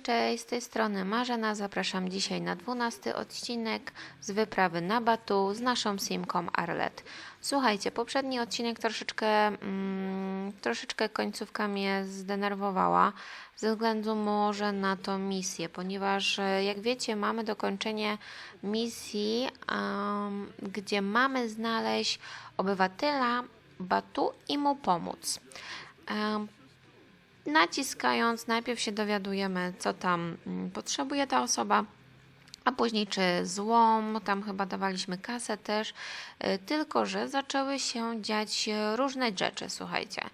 Cześć, z tej strony Marzena. Zapraszam dzisiaj na 12 odcinek z wyprawy na Batu z naszą simką Arlet. Słuchajcie, poprzedni odcinek troszeczkę, mm, troszeczkę końcówka mnie zdenerwowała ze względu może na tą misję, ponieważ e, jak wiecie mamy dokończenie misji, em, gdzie mamy znaleźć obywatela Batu i mu pomóc. Em, naciskając, najpierw się dowiadujemy, co tam mm, potrzebuje ta osoba, a później czy złom, tam chyba dawaliśmy kasę też, y, tylko że zaczęły się dziać różne rzeczy, słuchajcie. Y,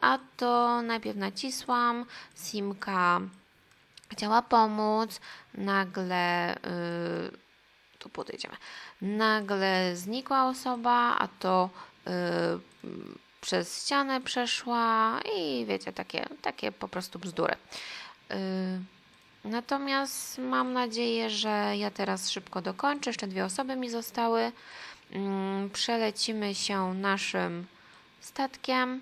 A to najpierw nacisłam, Simka chciała pomóc, nagle y, tu podejdziemy. Nagle znikła osoba, a to przez ścianę przeszła i wiecie, takie, takie po prostu bzdury. Y, natomiast mam nadzieję, że ja teraz szybko dokończę. Jeszcze dwie osoby mi zostały. Mm, Przelecimy się naszym statkiem.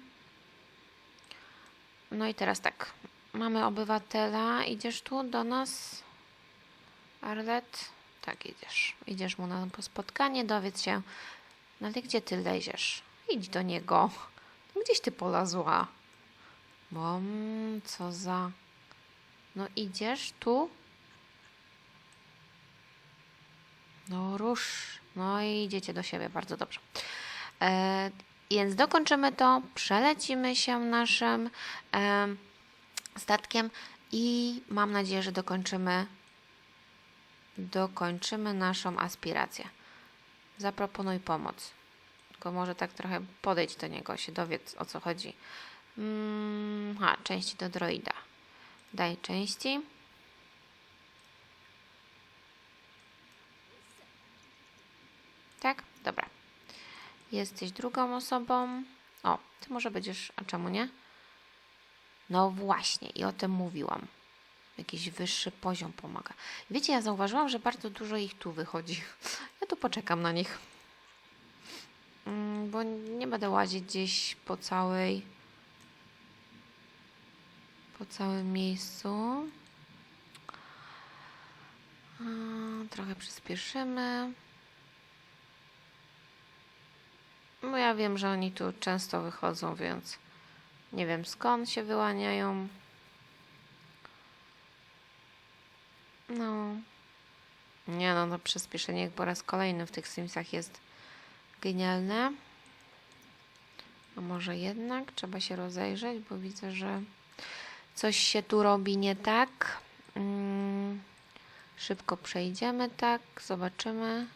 No i teraz tak. Mamy obywatela. Idziesz tu do nas? Arlet? Tak, idziesz. Idziesz mu na spotkanie, dowiedz się. No ale gdzie ty leziesz? Idź do niego. Gdzieś ty polazła? Bo co za... No idziesz tu? No rusz. No i idziecie do siebie, bardzo dobrze. E, więc dokończymy to, przelecimy się naszym em, statkiem i mam nadzieję, że dokończymy dokończymy naszą aspirację. Zaproponuj pomoc. Tylko może tak trochę podejdź do niego, się dowiedz o co chodzi. Mm, ha, części do droida. Daj części. Tak? Dobra. Jesteś drugą osobą. O, ty może będziesz. A czemu nie? No właśnie, i o tym mówiłam. Jakiś wyższy poziom pomaga. Wiecie, ja zauważyłam, że bardzo dużo ich tu wychodzi. Ja tu poczekam na nich. Bo nie będę łazić gdzieś po całej. Po całym miejscu. Trochę przyspieszymy. Bo ja wiem, że oni tu często wychodzą, więc nie wiem skąd się wyłaniają. No. Nie no, to przyspieszenie po raz kolejny w tych Simsach jest genialne. A może jednak trzeba się rozejrzeć, bo widzę, że coś się tu robi nie tak. Mm, szybko przejdziemy tak, zobaczymy.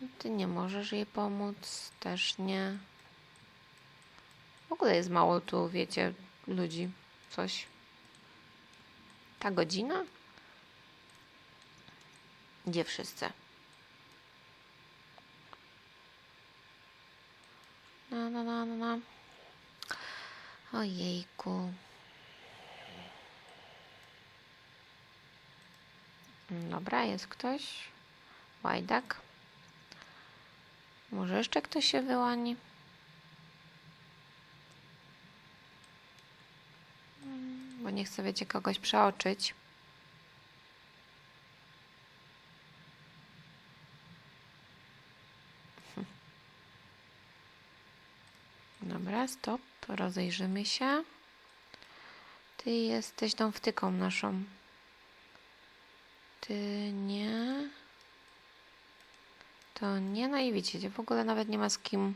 No, Ty nie możesz jej pomóc, też nie. W ogóle jest mało tu, wiecie, ludzi. Coś. Ta godzina? Gdzie wszyscy? No, no. Ojejku. Dobra, jest ktoś. Łajdak. Może jeszcze ktoś się wyłani? Mm, Bo nie chcę, wiecie, kogoś przeoczyć. Dobra, stop. Rozejrzymy się. Ty jesteś tą wtyką naszą. Ty nie. To nie. No i widzicie, w ogóle nawet nie ma z kim.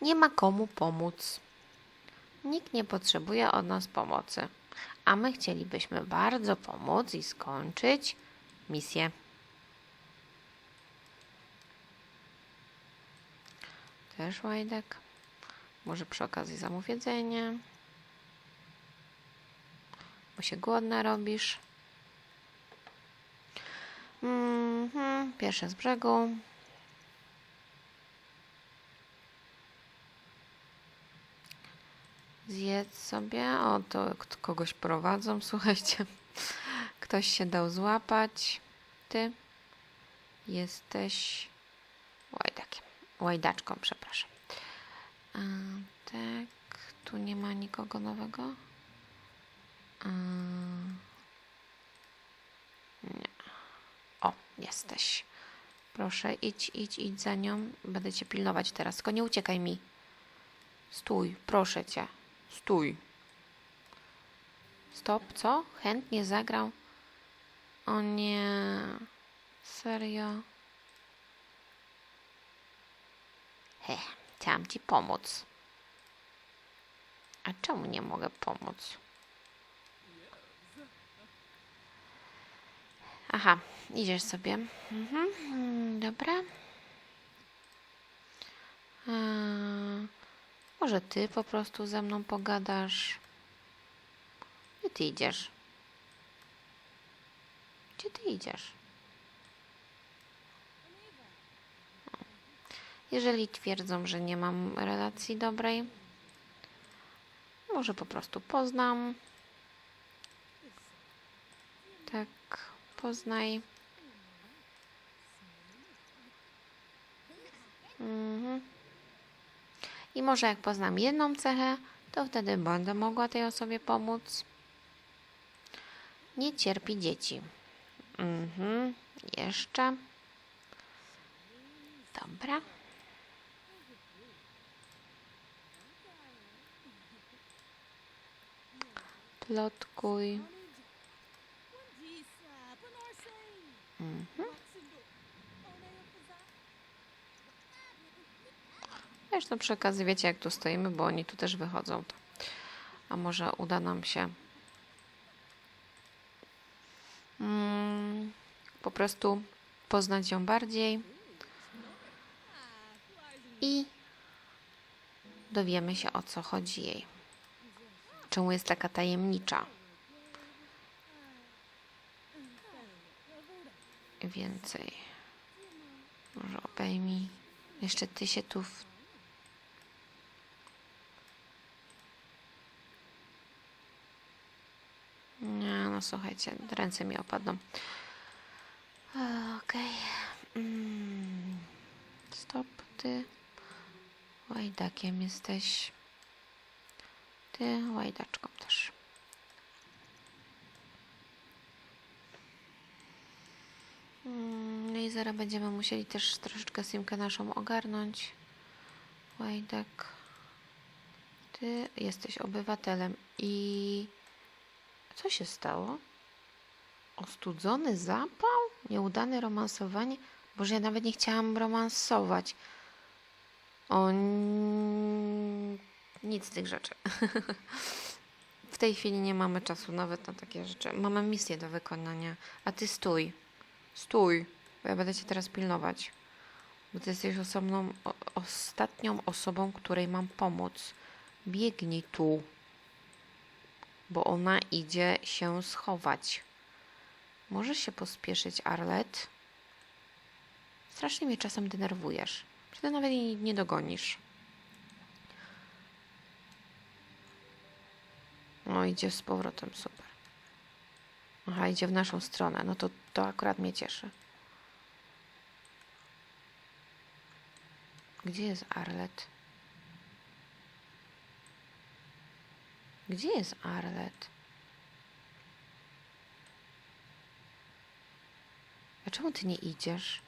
Nie ma komu pomóc. Nikt nie potrzebuje od nas pomocy. A my chcielibyśmy bardzo pomóc i skończyć misję. Też łajdak. Może przy okazji zamów jedzenie. Bo się głodna robisz. Mhm, pierwsze z brzegu. Zjedz sobie. O, to kogoś prowadzą, słuchajcie. Ktoś się dał złapać. Ty jesteś łajdakiem. Łajdaczką, przepraszam. A, tak, tu nie ma nikogo nowego. A, nie. O, jesteś. Proszę, idź, idź, idź za nią. Będę cię pilnować teraz, tylko nie uciekaj mi. Stój, proszę cię. Stój. Stop, co? Chętnie zagrał. O nie. Serio? Heh chciałam ci pomóc. A czemu nie mogę pomóc? Aha, idziesz sobie. Mhm, mm, dobra. A, może ty po prostu ze mną pogadasz? Gdzie ty idziesz? Gdzie ty idziesz? Jeżeli twierdzą, że nie mam relacji dobrej, może po prostu poznam. Tak, poznaj. Mhm. I może jak poznam jedną cechę, to wtedy będę mogła tej osobie pomóc. Nie cierpi dzieci. Mhm. Jeszcze. Dobra. Plotkuj. Mhm. Zresztą przy okazji wiecie jak tu stoimy, bo oni tu też wychodzą. A może uda nam się mm, po prostu poznać ją bardziej i dowiemy się o co chodzi jej. Czemu jest taka tajemnicza. Więcej. Może obejmij. Jeszcze ty się tu w... Nie, no słuchajcie, ręce mi opadną. Okej. Mm. Stop, ty. Łajdakiem jesteś. Ty łajdaczką też. Mm, No i zaraz będziemy musieli też troszeczkę simkę naszą ogarnąć. Łajdak. Ty jesteś obywatelem i co się stało? Ostudzony zapał? Nieudane romansowanie? Boże, ja nawet nie chciałam romansować. O, n- nic z tych rzeczy. w tej chwili nie mamy czasu nawet na takie rzeczy. Mamy misję do wykonania. A ty stój. Stój, bo ja będę cię teraz pilnować. Bo ty jesteś osobną, o, ostatnią osobą, której mam pomóc. Biegnij tu. Bo ona idzie się schować. Możesz się pospieszyć, Arlet? Strasznie mnie czasem denerwujesz. Wtedy nawet jej nie dogonisz. No, idzie z powrotem, super. Aha, idzie w naszą stronę. No to, to akurat mnie cieszy. Gdzie jest Arlet? Gdzie jest Arlet? A czemu ty nie idziesz?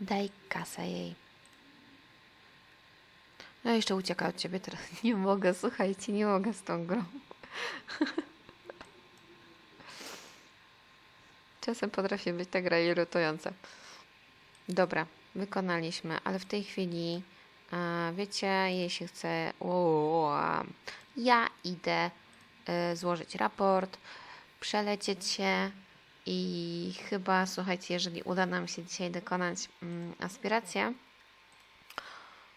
Daj kasę jej. No jeszcze ucieka od ciebie teraz. Nie mogę, słuchajcie, nie mogę z tą grą. Czasem potrafi być ta gra irytująca. Dobra, wykonaliśmy, ale w tej chwili, e, wiecie, jeśli chcę, o, ja idę e, złożyć raport, przelecieć się i chyba, słuchajcie, jeżeli uda nam się dzisiaj dokonać mm, aspirację,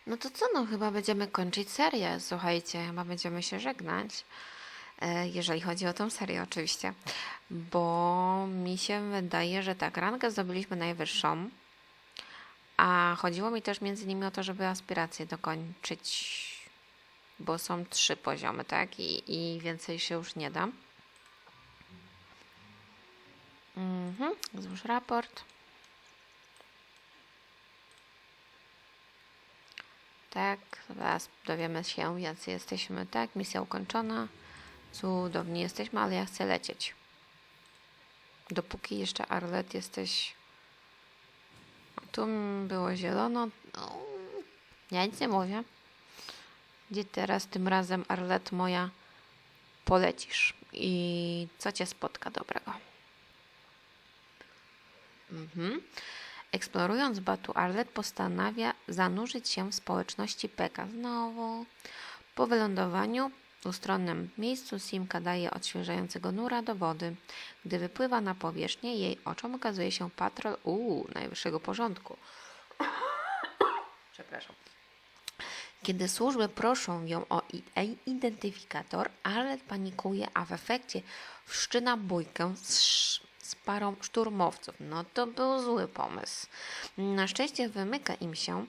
no to co, no chyba będziemy kończyć serię, słuchajcie, chyba będziemy się żegnać, e, jeżeli chodzi o tą serię oczywiście, bo mi się wydaje, że tak, rangę zdobyliśmy najwyższą, a chodziło mi też między innymi o to, żeby aspiracje dokończyć, bo są trzy poziomy, tak, i, i więcej się już nie da. Mhm, złóż raport. Tak, zaraz dowiemy się, jacy jesteśmy. Tak, misja ukończona. Cudownie jesteśmy, ale ja chcę lecieć. Dopóki jeszcze Arlet jesteś. Tu było zielono. No, ja nic nie mówię. Gdzie teraz tym razem Arlet moja polecisz? I co cię spotka dobrego? Mhm. Eksplorując Batu, Arlet postanawia zanurzyć się w społeczności Peka. Znowu. Po wylądowaniu w ustronnym miejscu Simka daje odświeżającego nura do wody. Gdy wypływa na powierzchnię, jej oczom okazuje się patrol uuu, najwyższego porządku. Przepraszam. Kiedy służby proszą ją o identyfikator, Arlet panikuje, a w efekcie wszczyna bójkę z, z parą szturmowców. No to był zły pomysł. Na szczęście wymyka im się,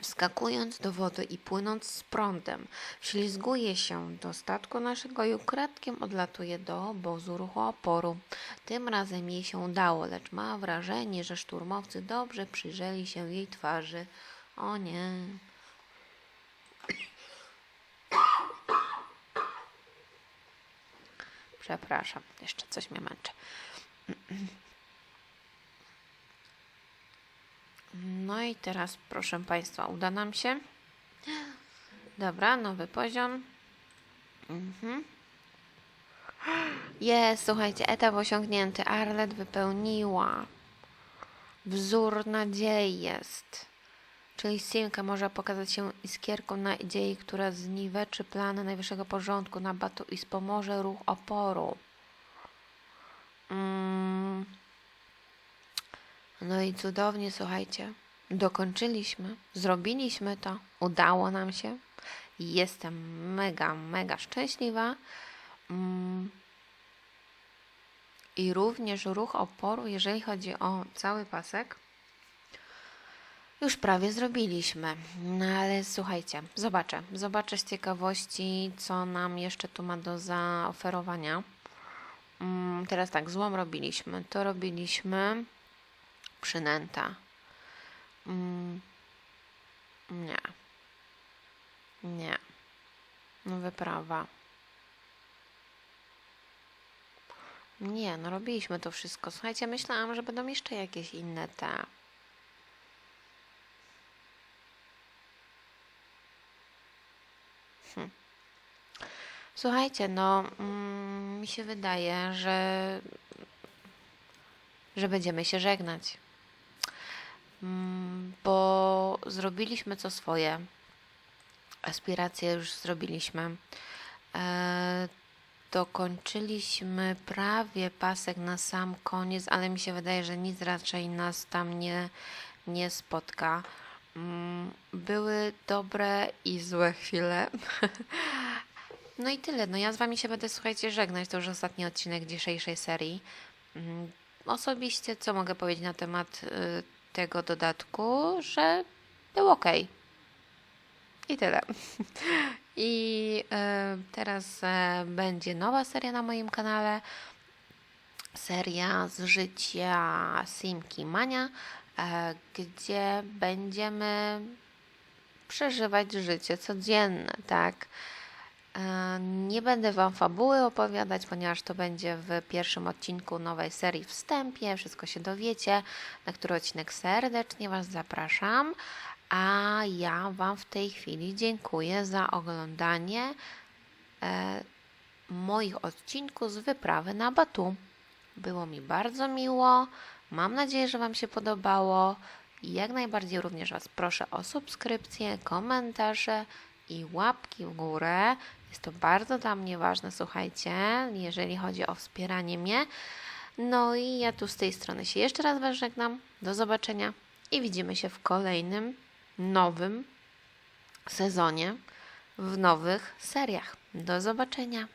wskakując do wody i płynąc z prądem. Ślizguje się do statku naszego i ukradkiem odlatuje do obozu ruchu oporu. Tym razem jej się udało, lecz ma wrażenie, że szturmowcy dobrze przyjrzeli się jej twarzy. O nie. Przepraszam, jeszcze coś mnie męczy. No i teraz, proszę Państwa, uda nam się. Dobra, nowy poziom. Mhm. Jest, słuchajcie, etap osiągnięty. Arlet wypełniła. Wzór nadziei jest. Czyli Simka może pokazać się iskierką nadziei, która zniweczy plany najwyższego porządku na batu i wspomoże ruch oporu. No i cudownie, słuchajcie. Dokończyliśmy, zrobiliśmy to, udało nam się. Jestem mega, mega szczęśliwa. Mm. I również ruch oporu, jeżeli chodzi o cały pasek, już prawie zrobiliśmy. No ale słuchajcie, zobaczę. Zobaczę z ciekawości, co nam jeszcze tu ma do zaoferowania. Mm, teraz tak, złom robiliśmy. To robiliśmy przynęta. Mm, nie. Nie. No wyprawa. Nie, no robiliśmy to wszystko. Słuchajcie, myślałam, że będą jeszcze jakieś inne te. Hm. Słuchajcie, no mm, mi się wydaje, że że będziemy się żegnać. Mm, bo zrobiliśmy co swoje. Aspiracje już zrobiliśmy. E, dokończyliśmy prawie pasek na sam koniec, ale mi się wydaje, że nic raczej nas tam nie, nie spotka. Mm, były dobre i złe chwile. No i tyle. No ja z wami się będę, słuchajcie, żegnać. To już ostatni odcinek dzisiejszej serii. Mm, Osobiście, co mogę powiedzieć na temat y, tego dodatku, że był ok. I tyle. I teraz będzie nowa seria na moim kanale. Seria z życia Simki Mania, e, gdzie będziemy przeżywać życie codzienne, tak? E, Nie będę Wam fabuły opowiadać, ponieważ to będzie w pierwszym odcinku nowej serii wstępie. Wszystko się dowiecie, na który odcinek serdecznie Was zapraszam. A ja Wam w tej chwili dziękuję za oglądanie e, moich odcinków z wyprawy na Batu. Było mi bardzo miło. Mam nadzieję, że Wam się podobało. Jak najbardziej również Was proszę o subskrypcję, komentarze i łapki w górę. Jest to bardzo dla mnie ważne, słuchajcie, jeżeli chodzi o wspieranie mnie. No i ja tu z tej strony się jeszcze raz Was żegnam. Do zobaczenia i widzimy się w kolejnym, nowym sezonie, w nowych seriach. Do zobaczenia.